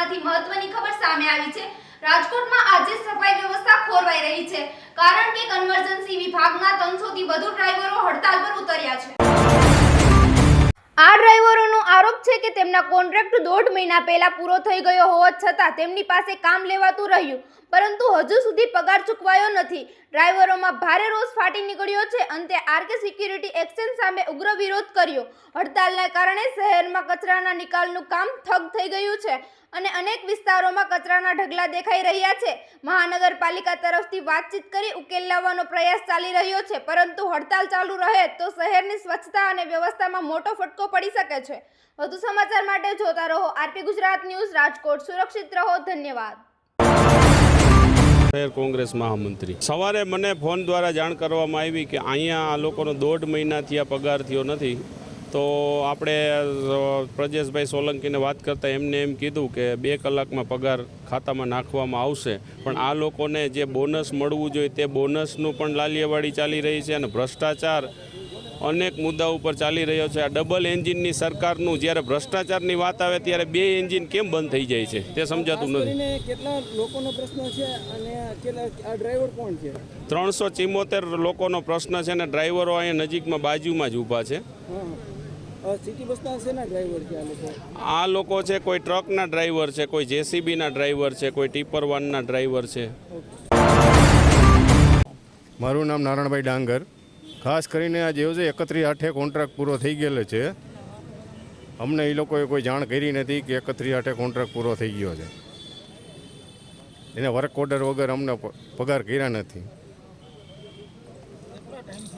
માંથી મહત્વની ખબર સામે આવી છે. રાજકોટમાં આજે સફાઈ વ્યવસ્થા ખોરવાઈ રહી છે. કારણ કે કન્વર્જન્સી વિભાગના 300 થી વધુ ડ્રાઈવરો હડતાલ પર ઉતર્યા છે. આ ડ્રાઈવરોનો આરોપ છે કે તેમના કોન્ટ્રાક્ટ દોઢ મહિના પહેલા પૂરો થઈ ગયો હોવા છતાં તેમની પાસે કામ લેવાતું રહ્યું. પરંતુ હજુ સુધી પગાર ચૂકવાયો નથી. ડ્રાઈવરોમાં ભારે રોષ ફાટી નીકળ્યો છે. અંતે આરકે સિક્યુરિટી એક્સચેન્જ સામે ઉગ્ર વિરોધ કર્યો. હડતાલને કારણે શહેરમાં કચરાના નિકાલનું કામ ઠગ થઈ ગયું છે. અને અનેક વિસ્તારોમાં કચરાના ઢગલા દેખાઈ રહ્યા છે. મહાનગરપાલિકા તરફથી વાતચીત કરી ઉકેલ લાવવાનો પ્રયાસ ચાલી રહ્યો છે, પરંતુ હડતાલ ચાલુ રહે તો શહેરની સ્વચ્છતા અને વ્યવસ્થામાં મોટો ફટકો પડી શકે છે. વધુ સમાચાર માટે જોતા રહો આરપી ગુજરાત ન્યૂઝ, રાજકોટ. સુરક્ષિત રહો, ધન્યવાદ. શહેર કોંગ્રેસ મહામંત્રી. સવારે મને ફોન દ્વારા જાણ કરવામાં આવી કે અહીંયા આ લોકોનો દોઢ મહિનાથી આ પગાર થયો નથી. તો આપણે પ્રજેશભાઈ સોલંકીને વાત કરતાં એમને એમ કીધું કે બે કલાકમાં પગાર ખાતામાં નાખવામાં આવશે. પણ આ લોકોને જે બોનસ મળવું જોઈએ તે બોનસનું પણ લાલિયાવાડી ચાલી રહી છે અને ભ્રષ્ટાચાર અનેક મુદ્દા ઉપર ચાલી રહ્યો છે. આ ડબલ એન્જિનની સરકારનું જ્યારે ભ્રષ્ટાચારની વાત આવે ત્યારે બે એન્જિન કેમ બંધ થઈ જાય છે? તે સમજાતું નથી. કરીને કેટલા લોકોનો પ્રશ્ન છે અને આ ડ્રાઈવર કોણ છે? ત્રણસો ચિમ્મોતેર લોકોનો પ્રશ્ન છે ને ડ્રાઈવરો અહીંયા નજીકમાં બાજુમાં જ ઊભા છે. સિટી બસના શેના ડ્રાઈવર છે આ લોકો? આ લોકો છે કોઈ ટ્રકના ડ્રાઈવર છે કોઈ જેસીબીના ડ્રાઈવર છે કોઈ ટીપર વાનના ડ્રાઈવર છે. મારું નામ નારાયણભાઈ ડાંગર. ખાસ કરીને આ જેવો છે એકત્રીસ આઠે કોન્ટ્રાક્ટ પૂરો થઈ ગયેલો છે. અમને એ લોકોએ કોઈ જાણ કરી નથી કે એકત્રીસ આઠે કોન્ટ્રાક્ટ પૂરો થઈ ગયો છે. એને વર્ક ઓર્ડર વગર અમને પગાર કર્યા નથી.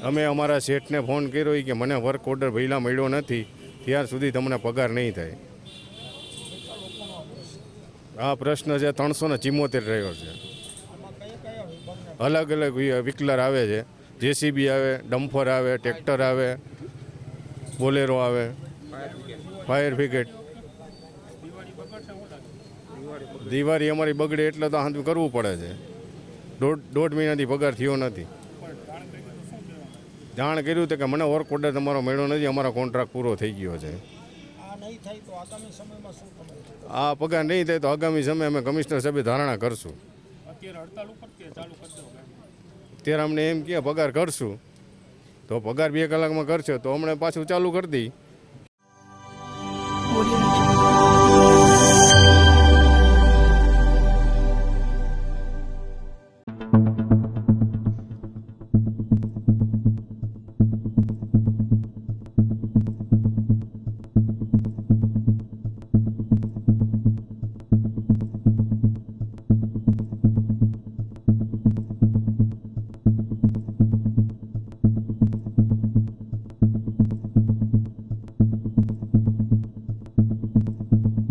અમે અમારા શેઠને ફોન કર્યો કે મને વર્ક ઓર્ડર ભયલા મળ્યો નથી, ત્યાર સુધી તમને પગાર નહીં થાય. આ પ્રશ્ન છે ત્રણસો ને ચિમ્મોતેર રહ્યો છે. અલગ અલગ વિકલર આવે છે. જેસીબી આવે, ડમ્ફર આવે, ટ્રેક્ટર આવે, બોલેરો આવે, ફાયર બ્રિગેડ. દિવાળી અમારી બગડે એટલે તો હાથ કરવું પડે છે. દોઢ દોઢ મહિનાથી પગાર થયો નથી. જાણ કર્યું હતું કે મને વર્ક ઓર્ડર તમારો મળ્યો નથી અમારો કોન્ટ્રાક્ટ પૂરો થઈ ગયો છે. આ પગાર નહીં થાય તો આગામી સમયે અમે કમિશનર સાહેબે ધારણા કરશું. અત્યારે અમને એમ કે પગાર કરશું. તો પગાર બે કલાકમાં કરશો તો હમણાં પાછું ચાલુ કરી દઈ.